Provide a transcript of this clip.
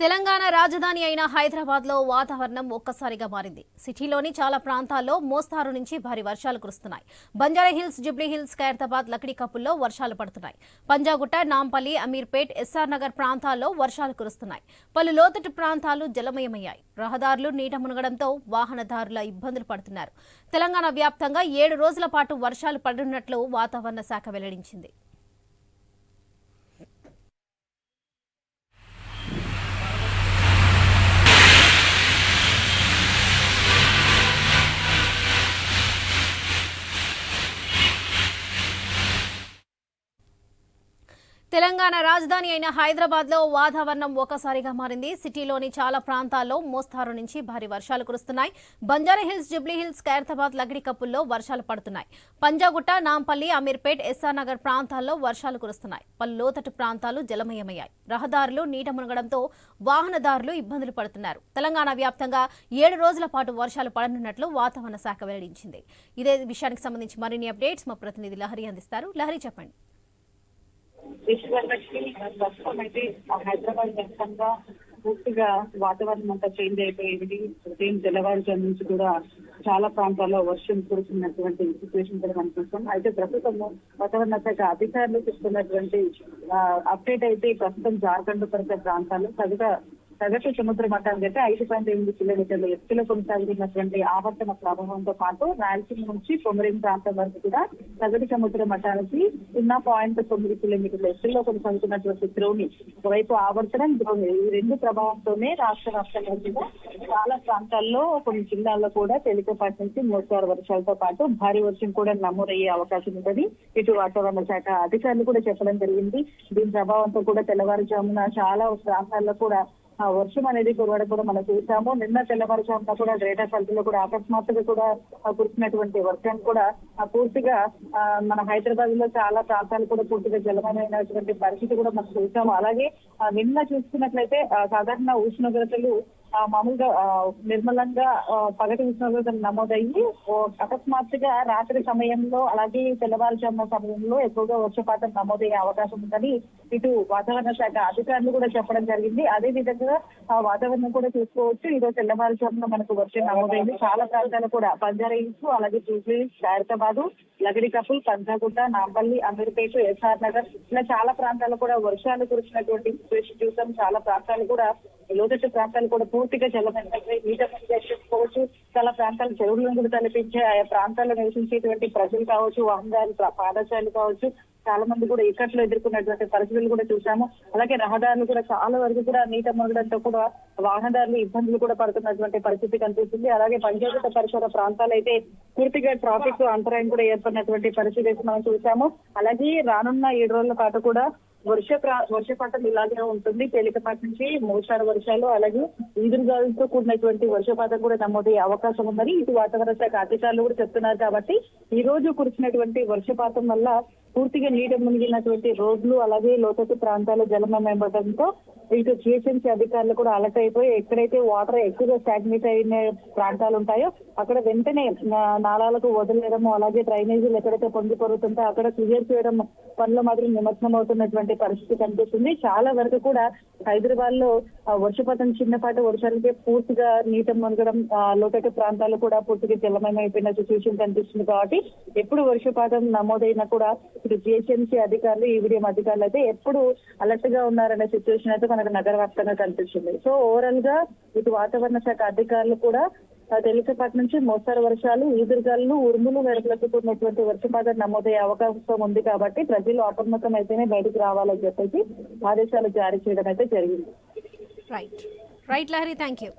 తెలంగాణ రాజధాని అయిన హైదరాబాద్లో వాతావరణం ఒక్కసారిగా మారింది. సిటీలోని చాలా ప్రాంతాల్లో మోస్తారు నుంచి భారీ వర్షాలు కురుస్తున్నాయి. బంజారా హిల్స్ హిల్స్ ఖైరతాబాద్ లక్డీ కప్పుల్లో వర్షాలు పడుతున్నాయి. పంజాగుట్ట నాంపల్లి అమీర్పేట్ ఎస్ఆర్ నగర్ ప్రాంతాల్లో వర్షాలు కురుస్తున్నాయి. పలు లోతట్టు ప్రాంతాలు జలమయమయ్యాయి. రహదారులు నీట మునగడంతో వాహనదారుల ఇబ్బందులు పడుతున్నారు. తెలంగాణ వ్యాప్తంగా ఏడు రోజుల పాటు వర్షాలు పడనున్నట్లు వాతావరణ శాఖ వెల్లడించింది. తెలంగాణ రాజధాని అయిన హైదరాబాద్లో వాతావరణం ఒకసారిగా మారింది. సిటీలోని చాలా ప్రాంతాల్లో మోస్తారు నుంచి భారీ వర్షాలు కురుస్తున్నాయి. Banjara Hills Jubilee Hills Khairatabad Lakdi కప్పుల్లో వర్షాలు పడుతున్నాయి. పంజాగుట్ట నాంపల్లి అమీర్పేట్ ఎస్ఆర్ నగర్ ప్రాంతాల్లో వర్షాలు కురుస్తున్నాయి. పలు లోతట్టు ప్రాంతాలు జలమయమయ్యాయి. రహదారులు నీట మునగడంతో వాహనదారులు ఇబ్బందులు పడుతున్నారు. తెలంగాణ వ్యాప్తంగా ఏడు రోజుల పాటు వర్షాలు పడనున్నట్లు వాతావరణ శాఖ వెల్లడించింది. ఇదే విషయానికి సంబంధించి మరిన్ని అప్డేట్స్ మా ప్రతినిధి లహరి అందిస్తారు. లహరి చెప్పండి. విశ్వదర్శి ప్రస్తుతం అయితే హైదరాబాద్ వ్యాప్తంగా పూర్తిగా వాతావరణం అంతా చేంజ్ అయిపోయింది. ఉదయం తెల్లవారుజాము నుంచి కూడా చాలా ప్రాంతాల్లో వర్షం కురుస్తున్నటువంటి సిచ్యువేషన్ కూడా మనం అయితే ప్రస్తుతం వాతావరణ శాఖ అధికారులు తీసుకున్నటువంటి అప్డేట్ అయితే ప్రస్తుతం జార్ఖండ్ పరిసర ప్రాంతాల్లో సగటు సగటు సముద్ర మట్టానికి అయితే ఐదు పాయింట్ ఎనిమిది కిలోమీటర్ల ఎత్తులో కొనసాగుతున్నటువంటి ఆవర్తన ప్రభావంతో పాటు రాయలసీమ నుంచి కొమరిన్ ప్రాంతం వరకు కూడా సగటు సముద్ర మట్టానికి సున్నా పాయింట్ తొమ్మిది కిలోమీటర్ల ఎత్తులో కొనసాగుతున్నటువంటి ద్రోణి. ఒకవైపు ఆవర్తనం ద్రోణి. ఈ రెండు ప్రభావంతోనే రాష్ట్ర వ్యాప్తంగా కూడా చాలా ప్రాంతాల్లో కొన్ని జిల్లాల్లో కూడా తేలికపాటి నుంచి మోస్తారు వర్షాలతో పాటు భారీ వర్షం కూడా నమోదయ్యే అవకాశం ఉందని ఇటు వాతావరణ శాఖ అధికారులు కూడా చెప్పడం జరిగింది. దీని ప్రభావంతో కూడా తెల్లవారుజామున చాలా ప్రాంతాల్లో కూడా వర్షం అనేది కురవడం కూడా మనం చూసాము నిన్న తెల్లవారుజామున కూడా గ్రేటర్ పరిధిలో కూడా అకస్మాత్తుగా కూడా కురిసినటువంటి వర్షం కూడా పూర్తిగా ఆ మన హైదరాబాద్లో చాలా ప్రాంతాలు కూడా పూర్తిగా జలమైనటువంటి పరిస్థితి కూడా మనం చూసాము అలాగే ఆ నిన్న చూసుకున్నట్లయితే సాధారణ ఉష్ణోగ్రతలు మామూలుగా నిర్మలంగా పగటి ఉష్ణోగ్రతలు నమోదయ్యి అకస్మాత్తుగా రాత్రి సమయంలో అలాగే తెల్లవారుజామున సమయంలో ఎక్కువగా వర్షపాతం నమోదయ్యే అవకాశం ఉందని ఇటు వాతావరణ శాఖ అధికారులు కూడా చెప్పడం జరిగింది. అదే విధంగా ఆ వాతావరణం కూడా చూసుకోవచ్చు. ఈరోజు తెల్లవారుజామున మనకు వర్షం నమోదైంది. చాలా ప్రాంతాలు కూడా బంజారా అలాగే Jubilee Khairatabad Lakdi couple Panjagutta Nampally Ameerpet SR Nagar ఇలా చాలా ప్రాంతాలు కూడా వర్షాలు కురిసినటువంటి సిచ్యువేషన్ చూసాం. చాలా ప్రాంతాలు కూడా లోతట్టు ప్రాంతాలు కూడా పూర్తిగా జలమైనవి చెప్పుకోవచ్చు చాలా ప్రాంతాలు చెరువులను కూడా తలపించే ఆయా ప్రాంతాల్లో నివసించేటువంటి ప్రజలు కావచ్చు వాహనదారులు ప్ర- పాదచారులు కావచ్చు చాలా మంది కూడా ఇక్కట్లో ఎదుర్కొన్నటువంటి పరిస్థితులు కూడా చూసాము అలాగే రహదారులు కూడా చాలా వరకు కూడా నీట మునగడంతో కూడా వాహనదారులు ఇబ్బందులు కూడా పడుతున్నటువంటి పరిస్థితి కనిపిస్తుంది. అలాగే పంచాయతీ పరిసర ప్రాంతాలు అయితే పూర్తిగా ట్రాఫిక్ అంతరాయం కూడా ఏర్పడినటువంటి పరిస్థితి మనం చూసాము అలాగే రానున్న ఏడు రోజుల పాటు కూడా వర్ష వర్ష వర్షపాతం ఇలాగే ఉంటుంది. తేలికపాటి నుంచి మోస్తారు వర్షాలు. అలాగే ఈదురుగాలతో కూడినటువంటి వర్షపాతం కూడా నమోదయ్యే అవకాశం ఉందని ఇటు వాతావరణ శాఖ అధికారులు కూడా చెప్తున్నారు కాబట్టి ఈ రోజు కురిసినటువంటి వర్షపాతం వల్ల పూర్తిగా నీట మునిగినటువంటి రోడ్లు అలాగే లోతట్టు ప్రాంతాలు జలమయమవడంతో ఇటు జిహెచ్ఎంసీ అధికారులు కూడా అలర్ట్ అయిపోయి ఎక్కడైతే వాటర్ ఎక్కువగా స్టాగ్నేట్ అయిన ప్రాంతాలు ఉంటాయో అక్కడ వెంటనే నాళాలకు నాలాలకు వదిలేయడము అలాగే డ్రైనేజీలు ఎక్కడైతే పొంగి అక్కడ క్లియర్ చేయడం పనులు మాత్రం నిమగ్నం అవుతున్నటువంటి పరిస్థితి కనిపిస్తుంది. చాలా వరకు కూడా హైదరాబాద్లో వర్షపాతం చిన్నపాటి వర్షాలకే పూర్తిగా నీట మునగడం లోతట్టు ప్రాంతాలు కూడా పూర్తిగా జలమయమైపోయిన సిచ్యువేషన్ కనిపిస్తుంది కాబట్టి ఎప్పుడు వర్షపాతం నమోదైనా కూడా ఇప్పుడు జిహెచ్ఎంసీ అధికారులు ఈవీడీఎం అధికారులు అయితే ఎప్పుడు అలర్ట్గా ఉన్నారనే సిచ్యువేషన్ అయితే మనకు నగర వ్యాప్తంగా కనిపిస్తుంది. సో ఓవరాల్గా ఇటు వాతావరణ శాఖ అధికారులు కూడా ఆ, తేలికపాటి నుంచి మోస్తారు వర్షాలు ఈదురుగాలు ఉరుములు మెరుపులకు కూడినటువంటి వర్షపాతం నమోదయ్యే అవకాశం ఉంది కాబట్టి ప్రజలు అప్రమత్తం అయితేనే బయటకు రావాలని చెప్పేసి ఆదేశాలు జారీ చేయడం అయితే జరిగింది. Right right Lahari thank you